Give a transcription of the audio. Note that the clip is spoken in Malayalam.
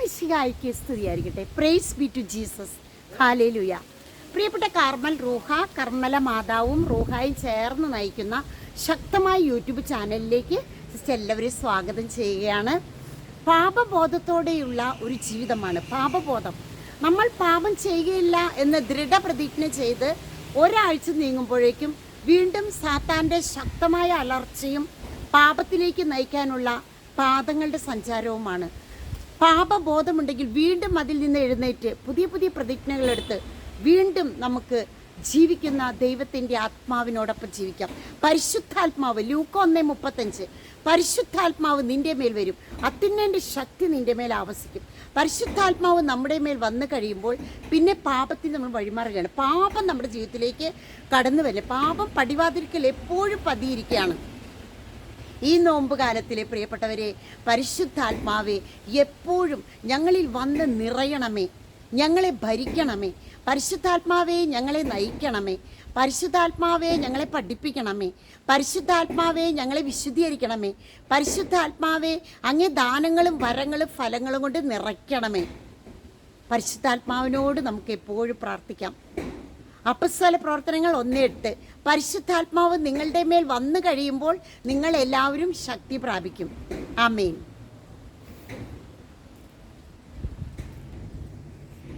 ഈശോമിശിഹായിക്ക് സ്തുതിയായിരിക്കട്ടെ. Praise be to Jesus hallelujah പ്രിയപ്പെട്ട കാർമൽ റൂഹ കർമ്മല മാതാവും റൂഹായും ചേർന്ന് നയിക്കുന്ന ശക്തമായ യൂട്യൂബ് ചാനലിലേക്ക് സിസ്റ്റർ എല്ലാവരെയും സ്വാഗതം ചെയ്യുകയാണ്. പാപബോധത്തോടെയുള്ള ഒരു ജീവിതമാണ് പാപബോധം. നമ്മൾ പാപം ചെയ്യുകയില്ല എന്ന് ദൃഢപ്രതിജ്ഞ ചെയ്ത് ഒരാഴ്ച നീങ്ങുമ്പോഴേക്കും വീണ്ടും സാത്താന്റെ ശക്തമായ അലർച്ചയും പാപത്തിലേക്ക് നയിക്കാനുള്ള പാദങ്ങളുടെ സഞ്ചാരവുമാണ്. പാപബോധമുണ്ടെങ്കിൽ വീണ്ടും അതിൽ നിന്ന് എഴുന്നേറ്റ് പുതിയ പുതിയ പ്രതിജ്ഞകളെടുത്ത് വീണ്ടും നമുക്ക് ജീവിക്കുന്ന ദൈവത്തിന്റെ ആത്മാവിനോടൊപ്പം ജീവിക്കാം. പരിശുദ്ധാത്മാവ് ലൂക്ക ഒന്നേ മുപ്പത്തഞ്ച്. പരിശുദ്ധാത്മാവ് നിന്റെ മേൽ വരും. അത്തിന്റെ ശക്തി നിന്റെ മേൽ ആവസിക്കും. പരിശുദ്ധാത്മാവ് നമ്മുടെ മേൽ വന്നു കഴിയുമ്പോൾ പിന്നെ പാപത്തിൽ നമ്മൾ വഴിമാറുകയാണ്. പാപം നമ്മുടെ ജീവിതത്തിലേക്ക് കടന്നു വരില്ല പാപം പടിവാതിരിക്കൽ എപ്പോഴും പതിയിരിക്കുകയാണ്. ഈ നോമ്പ് കാലത്തിലെ പ്രിയപ്പെട്ടവരെ പരിശുദ്ധാത്മാവെ എപ്പോഴും ഞങ്ങളിൽ വന്ന് നിറയണമേ ഞങ്ങളെ ഭരിക്കണമേ പരിശുദ്ധാത്മാവെ ഞങ്ങളെ നയിക്കണമേ പരിശുദ്ധാത്മാവെ ഞങ്ങളെ പഠിപ്പിക്കണമേ പരിശുദ്ധാത്മാവെ ഞങ്ങളെ വിശുദ്ധീകരിക്കണമേ പരിശുദ്ധാത്മാവെ അങ്ങേ ദാനങ്ങളും വരങ്ങളും ഫലങ്ങളും കൊണ്ട് നിറയ്ക്കണമേ. പരിശുദ്ധാത്മാവിനോട് നമുക്ക് എപ്പോഴും പ്രാർത്ഥിക്കാം. അപ്പസ്ഥല പ്രവർത്തനങ്ങൾ ഒന്ന് പരിശുദ്ധാത്മാവ് നിങ്ങളുടെ മേൽ വന്നു കഴിയുമ്പോൾ നിങ്ങൾ എല്ലാവരും ശക്തി പ്രാപിക്കും. ആമേൻ.